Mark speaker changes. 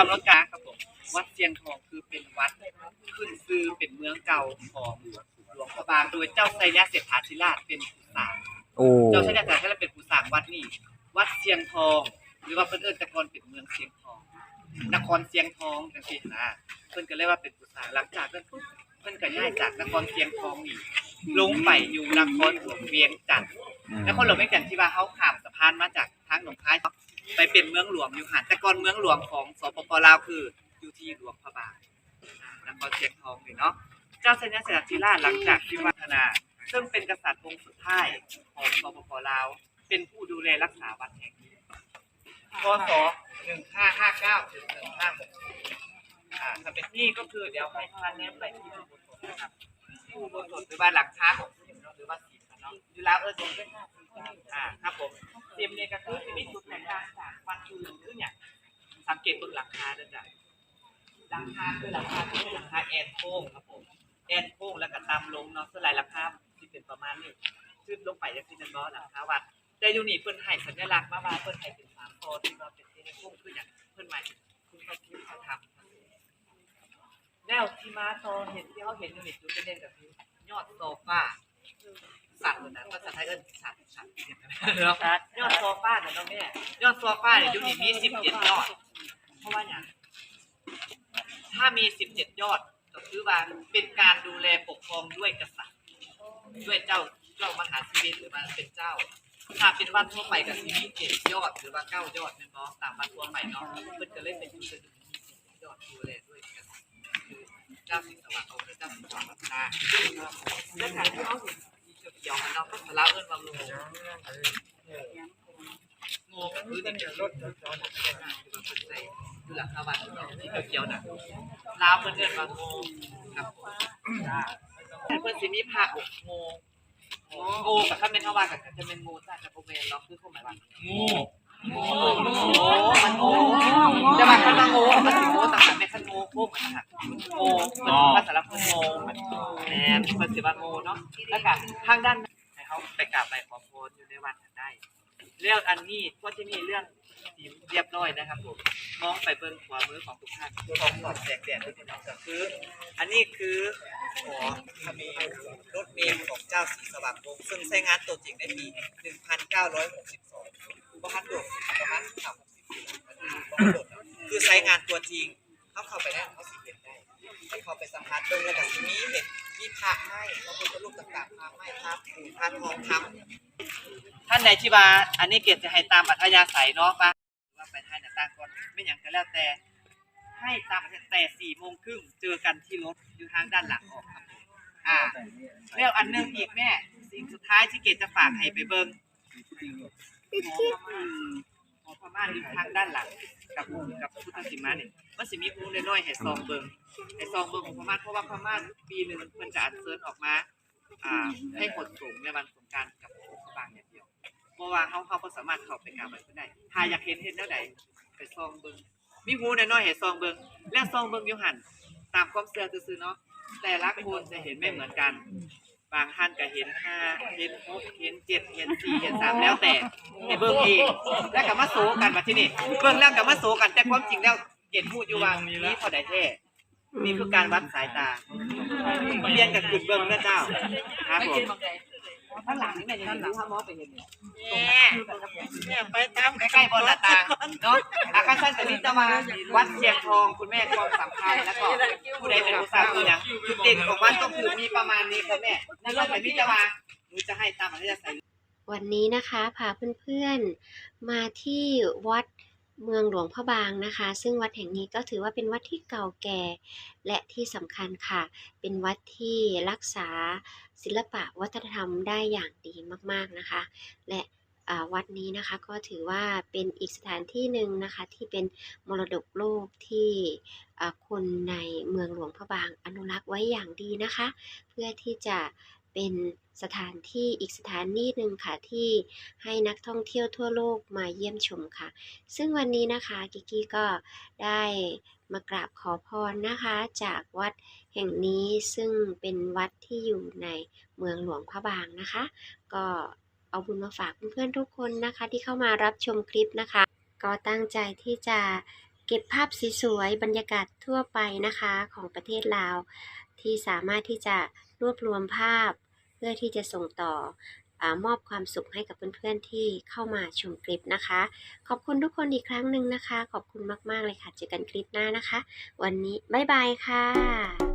Speaker 1: กำหนดการครับผมวัดเชียงทองคือเป็นวัดขึ้นชื่อเป็นเมืองเก่าของหลวงหลวงพระบางโดยเจ้าไสยเศรษฐาธิราชเป็นผู้สร้าง
Speaker 2: โอ้
Speaker 1: เจ้าไสยเศรษฐาธิราชเป็นผู้สร้างวัดนี้วัดเชียงทอง หรือว่าเพิ่นเอิ้นแต่ก่อนเป็นเมืองเชียงทอง นครเชียงทองจังซี่นะเพิ่นก็เลยว่าเป็นผู้สร้างหลังจากนั้นปุ๊บเพิ่นก็ย้ายจากนครเชียงทองนี่ลงไปอยู่นครหลวงเวียงจันทน์นครหลวงเวียงจันทน์ที่ว่าเขาข้ามสะพานมาจากทางหนองคาย ไปเป็นเมืองหลวงอยู่ห่างแต่ก่อนเมืองหลวงของสปปลาวคืออยู่ที่หลวงพระบางนครเชียงทองนี่เนาะเจ้าชนะเสด็จธิราชหลังจากที่วัฒนา ซึ่งเป็นกษัตริย์องค์สุดท้ายของสปปลาว เป็นผู้ดูแลรักษาวัดแห่งนี้พศ1559ถึง1560อ่าถ้าเป็นนี่ก็คือเดี๋ยวให้ท่านแนมไปที่อุโบสถนะครับที่อุโบสถหรือว่าหลังคาของสิมหรือว่าสีเนาะอยู่แล้วเออตรงนี้อ่าครับผมสิมเนี่ยก็คือจะมีจุดันอื่นคืออย่างสังเกตบนหลังคาด้วยจ้ะหลังคาคือหลังคาที่หลังคาแอนโค้งครับผมแอนโค้งแล้วก็ตามลงเนาะสลายหลังคาที่เป็นประมาณนี้ขึ้นลงไปจะขึ้นเป็นล้อหลังคาวัดแต่ยูนี่เพิ่นให้สัญลักษณ์มาว่าเพิ่นให้เป็นสามโซนที่ว่าเป็นเทเลโคงคืออย่างเพิ่นหมายคุณเขาคิดเขาทำแนวที่มาโซเห็นที่เขาเห็นอยู่นี่จุดเด่นก็คือยอดโซฟา สัตว์นะภาษาไทยก็สัตว์สัตว์เนาะยอดโซฟาเนี่ยเนาะแม่ยอดโซฟาเนี่ยอยู่นี่มีสิบเจ็ดยอด เพราะว่าอย่างถ้ามีสิบเจ็ดยอดก็คือว่าเป็นการดูแลปกครองด้วยกษัตริย์ ด้วยเจ้าเจ้ามหาชีวิตหรือว่าเป็นเจ้าถ้าเป็นวันทั่วไปกับที่มีเจ็ดยอด หรือว่าเก้ายอดเป็นเนาะตามวันทั่วไปเนาะเพิ่นก็เลยเป็นผู้เป็นยอดดูแลด้วยกันคือเจ้าสิงห์สว่างเอเจ้าสิงห์สว่างพัฒนา และการที่เขาเห็นเกี่ยวๆมันเนาก็สลาเอิ้นว่างูงูก็คือที่เป็นใส่ดูหลังคาบ้านที่เกี่ยวน่ะลาวเพิ่นเอิ้นว่างูครับเพิ่อนสิมีผ้าอกงูโง่กับถ้าเป็นเท่าว่ากับจะเป็นงูจ้าจะโปรเมนเนาะคือความหมายว่างูงูงูมันงูจะมาคันว่างูมันสิงูต่างกันในคันงูพวกมันค่ะงูมันภาษาละคืองู มันแม่นมันสิว่างูเนาะแล้วก็ทางด้านให้เขาไปกราบไปขอพรอยู่ในวัดได้เรื่องอันนี้ก็ที่นี่เรื่องทีเรียบร้อยนะครับผมมองไปเบื้งขวามือของทุกท่านของสอดแสงแดดที่เป็นก็คือ อันนี้คือหอพมรุรถเมล์ของเจ้าศรีสว่างวงซึ่งใช้งานตัวจริงในปี 1962ประมาณโดดประมาณสามสิบปีคือใช้งานตัวจริง เขาเข้าไปได้เขาสิเห็นได้ให้เขาไปสัมผัสตรงระดับนี้เห็นมีพระไม้พระพุทธรูปต่างๆพระไม้พระผูพระทองคำท่านใดที่ว่าอันนี้เกียรติจะให้ตามอัธยาศัยเนาะว่าว่าไปให้หน้าต่างก่อนไม่อย่างก็แล้วแต่ ให้ตามแต่สี่โมงครึ่งเจอกันที่รถอยู่ทางด้านหลังออกครับอ่าแล้วอันหนึงอีกแม่สิ่งสุดท้ายที่เกดจะฝากให้ไปเบิ้ง หอพม่าอยู่ทางด้านหลังกับกับพุทธสิมาเนี่ยมันสิมีครูน้อยๆให้ซองเบิงให้ซองเบิงของพม่าเพราะว่าพม่าปีหนึ่งเพิ่นจะอัดเซิร์นออกมาอ่าให้ขนส่งในวันสงการกับบางอย่างเดียวเพราะว่าเขาเขาก็สามารถเข้าไปกราบไหว้นได้ถ้าอยากเห็นเห็นแนวใดไปซองเบิงมีหูน้อยๆให้ซองเบิงและซองเบิงอยู่หันตามความเชื่อซื่อๆเนาะแต่ละคนจะเห็นไม่เหมือนกัน บางท่านก็เห็นห้าเห็นหกเห็นเจ็ดเห็นสี่เห็นสามแล้วแต่ ให้เบิ่งเองแล้วก็มาโซกันมาที่นี่เบิ่งแล้วก็มาโซกันแต่ความจริงแล้วเห็นพูดอยู่ว่านี่เท่าใดแท้นี่คือการวัดสายตาเรียนกับขึ้นเบิ่งนะเจ้าครับผมข้างหลังนี่แม่ยังอยู่ข้างมอไปเห็นเนี่ย
Speaker 3: เนี่ยไปตาม
Speaker 1: ใกล้ๆบนหน้าต่างเนาะอาคารสั้นแต่นี่จะมาวัดเชียงทองคุณแม่กองสำคัญแล้วก็ผู้ใดเป็นผู้สาวคืออย่างจุดเด่นของวัดก็คือมีประมาณนี้ครับแม่นั่นก็แต่พี่จะมาหนูจะให้ตามอัธยาศัย
Speaker 4: วันนี้นะคะพาเพื่อนๆมาที่วัดเมืองหลวงพระบางนะคะ ซึ่งวัดแห่งนี้ก็ถือว่าเป็นวัดที่เก่าแก่ และที่สำคัญค่ะ เป็นวัดที่รักษาศิลปะวัฒนธรรมได้อย่างดีมากๆนะคะ และวัดนี้นะคะก็ถือว่าเป็นอีกสถานที่หนึ่งนะคะที่เป็นมรดกโลกที่คนในเมืองหลวงพระบางอนุรักษ์ไว้อย่างดีนะคะ เพื่อที่จะ เป็นสถานที่อีกสถานที่หนึ่งค่ะที่ให้นักท่องเที่ยวทั่วโลกมาเยี่ยมชมค่ะ ซึ่งวันนี้นะคะกิกกี้ก็ได้มากราบขอพรนะคะ จากวัดแห่งนี้ซึ่งเป็นวัดที่อยู่ในเมืองหลวงพระบางนะคะ ก็เอาบุญมาฝากเพื่อนๆทุกคนนะคะ ที่เข้ามารับชมคลิปนะคะ ก็ตั้งใจที่จะเก็บภาพสวยๆบรรยากาศทั่วไปนะคะของประเทศลาว ที่สามารถที่จะ รวบรวมภาพ เพื่อที่จะส่งต่ออมอบความสุขให้กับเพื่อนๆที่เข้ามาชมคลิปนะคะ ขอบคุณทุกคนอีกครั้งหนึ่งนะคะ ขอบคุณมากๆเลยค่ะ เจอกันคลิปหน้านะคะ วันนี้บ๊ายบายค่ะ